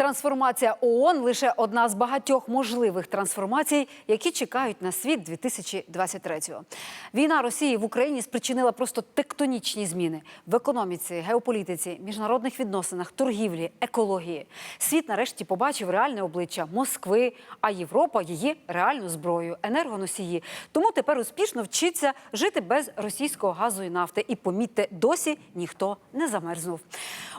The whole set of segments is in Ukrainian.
Трансформація ООН лише одна з багатьох можливих трансформацій, які чекають на світ 2023-го. Війна Росії в Україні спричинила просто тектонічні зміни в економіці, геополітиці, міжнародних відносинах, торгівлі, екології. Світ нарешті побачив реальне обличчя Москви, а Європа її реальну зброю, енергоносії. Тому тепер успішно вчиться жити без російського газу і нафти. І помітьте, досі ніхто не замерзнув.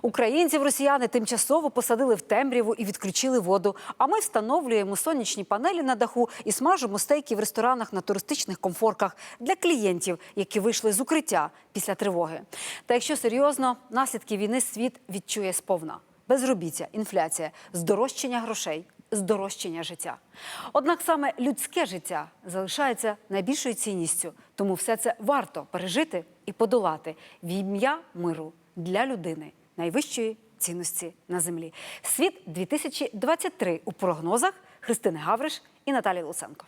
Українців росіяни тимчасово посадили в темряву і відключили воду. А ми встановлюємо сонячні панелі на даху і смажимо стейки в ресторанах на туристичних комфорках для клієнтів, які вийшли з укриття після тривоги. Та якщо серйозно, наслідки війни світ відчує сповна. Безробіття, інфляція, здорожчання грошей, здорожчання життя. Однак саме людське життя залишається найбільшою цінністю, тому все це варто пережити і подолати в ім'я миру для людини найвищої цінності на землі. Світ 2023 у прогнозах Христини Гавриш і Наталі Луценко.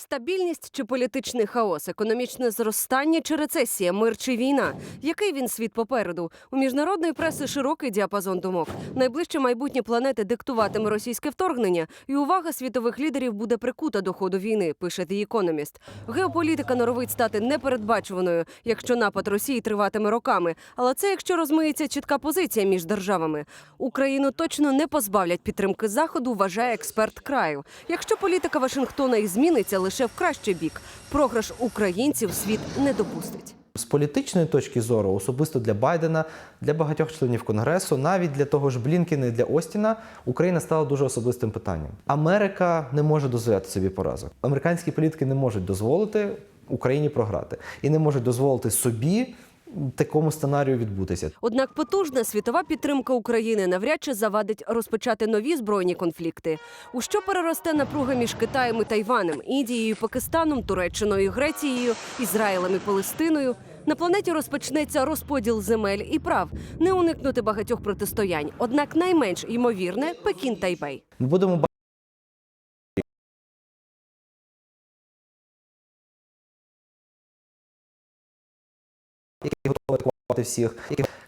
Стабільність чи політичний хаос, економічне зростання чи рецесія, мир чи війна. Який він світ попереду? У міжнародної преси широкий діапазон думок. Найближче майбутнє планети диктуватиме російське вторгнення, і увага світових лідерів буде прикута до ходу війни. Пише The Economist. Геополітика норовить стати непередбачуваною, якщо напад Росії триватиме роками. Але це якщо розмиється чітка позиція між державами. Україну точно не позбавлять підтримки заходу, вважає експерт краю. Якщо політика Вашингтона і зміниться лише в кращий бік, програш українців світ не допустить. З політичної точки зору, особисто для Байдена, для багатьох членів Конгресу, навіть для того ж Блінкіна і для Остіна, Україна стала дуже особистим питанням. Америка не може дозволяти собі поразок. Американські політики не можуть дозволити Україні програти і не можуть дозволити собі такому сценарію відбутися. Однак потужна світова підтримка України навряд чи завадить розпочати нові збройні конфлікти. У що переросте напруга між Китаєм і Тайванем, Індією, Пакистаном, Туреччиною, Грецією, Ізраїлем і Палестиною. На планеті розпочнеться розподіл земель і прав, не уникнути багатьох протистоянь. Однак найменш ймовірне Пекін Тайбей. Ми будемо які готові атакувати всіх.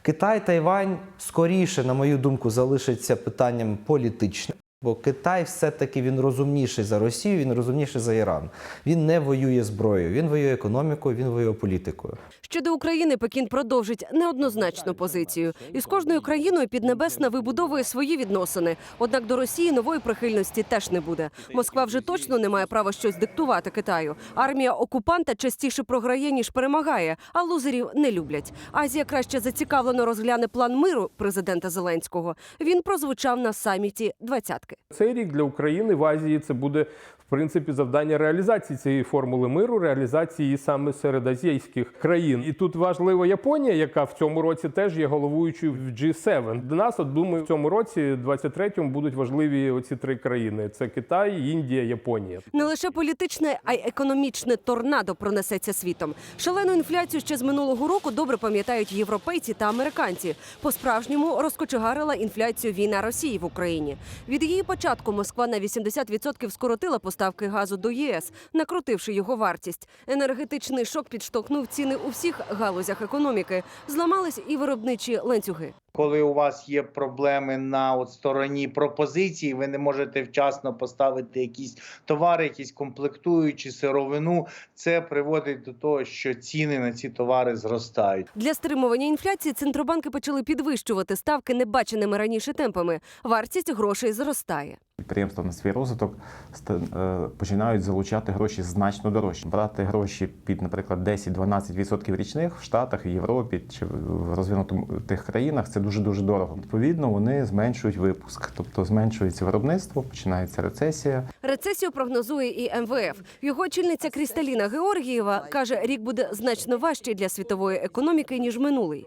Китай, Тайвань скоріше, на мою думку, залишиться питанням політичним. Бо Китай все-таки він розумніший за Росію, він розумніший за Іран. Він не воює зброєю, він воює економікою, він воює політикою. Щодо України, Пекін продовжить неоднозначну позицію. І з кожною країною Піднебесна вибудовує свої відносини. Однак до Росії нової прихильності теж не буде. Москва вже точно не має права щось диктувати Китаю. Армія окупанта частіше програє ніж перемагає, а лузерів не люблять. Азія краще зацікавлено розгляне план миру президента Зеленського. Він прозвучав на саміті двадцятки. Цей рік для України в Азії це буде принципі завдання реалізації цієї формули миру, реалізації саме серед азійських країн. І тут важлива Японія, яка в цьому році теж є головуючою в G7. Для нас, от думаю, в цьому році, 23-му, будуть важливі оці три країни: це Китай, Індія, Японія. Не лише політичне, а й економічне торнадо пронесеться світом. Шалену інфляцію ще з минулого року добре пам'ятають європейці та американці. По-справжньому розкочегарила інфляцію війна Росії в Україні. Від її початку Москва на 80% скоротила поставки газу до ЄС, накрутивши його вартість. Енергетичний шок підштовхнув ціни у всіх галузях економіки. Зламались і виробничі ланцюги. Коли у вас є проблеми на от стороні пропозиції, ви не можете вчасно поставити якісь товари, якісь комплектуючі сировину. Це приводить до того, що ціни на ці товари зростають. Для стримування інфляції центробанки почали підвищувати ставки небаченими раніше темпами. Вартість грошей зростає. Підприємства на свій розвиток е, починають залучати гроші значно дорожче. Брати гроші під, наприклад, 10-12% річних в Штатах, в Європі чи в розвинутих тих країнах це дуже дуже дорого. Відповідно, вони зменшують випуск, тобто зменшується виробництво, починається рецесія. Рецесію прогнозує і МВФ. Його очільниця Крісталіна Георгієва каже, рік буде значно важчий для світової економіки ніж минулий.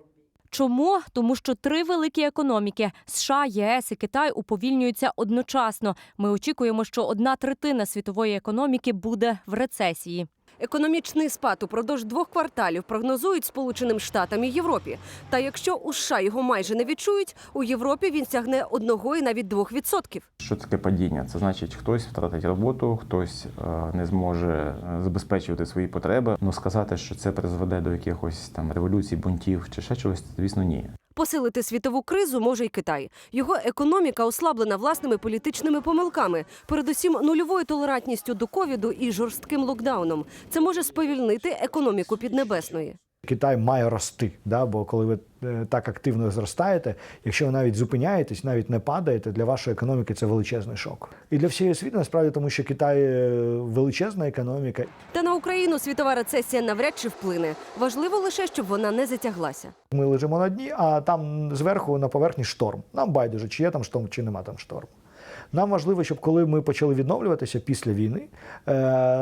Чому? Тому що три великі економіки США, ЄС і Китай уповільнюються одночасно. Ми очікуємо, що одна третина світової економіки буде в рецесії. Економічний спад упродовж двох кварталів прогнозують Сполученим Штатам і Європі. Та якщо у США його майже не відчують, у Європі він сягне одного і навіть двох відсотків. Що таке падіння? Це значить, хтось втратить роботу, хтось е, не зможе е, забезпечувати свої потреби. Ну сказати, що це призведе до якихось там революцій, бунтів чи ще чогось, звісно, ні. Посилити світову кризу може й Китай. Його економіка ослаблена власними політичними помилками, передусім нульовою толерантністю до ковіду і жорстким локдауном. Це може сповільнити економіку Піднебесної. Китай має рости, да? бо коли ви е, так активно зростаєте, якщо ви навіть зупиняєтесь, навіть не падаєте, для вашої економіки це величезний шок. І для всієї світу насправді, тому що Китай е, величезна економіка, Та на Україну світова рецесія навряд чи вплине. Важливо лише, щоб вона не затяглася. Ми лежимо на дні, а там зверху на поверхні шторм. Нам байдуже, чи є там шторм, чи нема там шторму. Нам важливо, щоб коли ми почали відновлюватися після війни, е,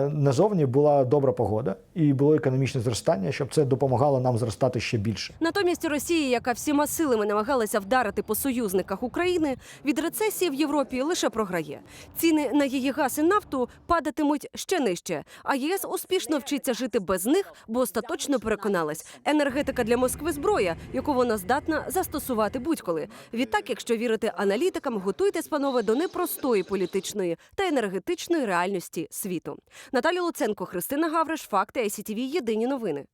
назовні була добра погода і було економічне зростання, щоб це допомагало нам зростати ще більше. Натомість Росія, яка всіма силами намагалася вдарити по союзниках України, від рецесії в Європі лише програє. Ціни на її газ і нафту падатимуть ще нижче. А ЄС успішно вчиться жити без них, бо остаточно переконалась, енергетика для Москви зброя, яку вона здатна застосувати будь-коли. Відтак, якщо вірити аналітикам, готуйтесь, панове, до непростої політичної та енергетичної реальності світу. Наталя Луценко, Христина Гавриш, факти ICTV, Єдині новини.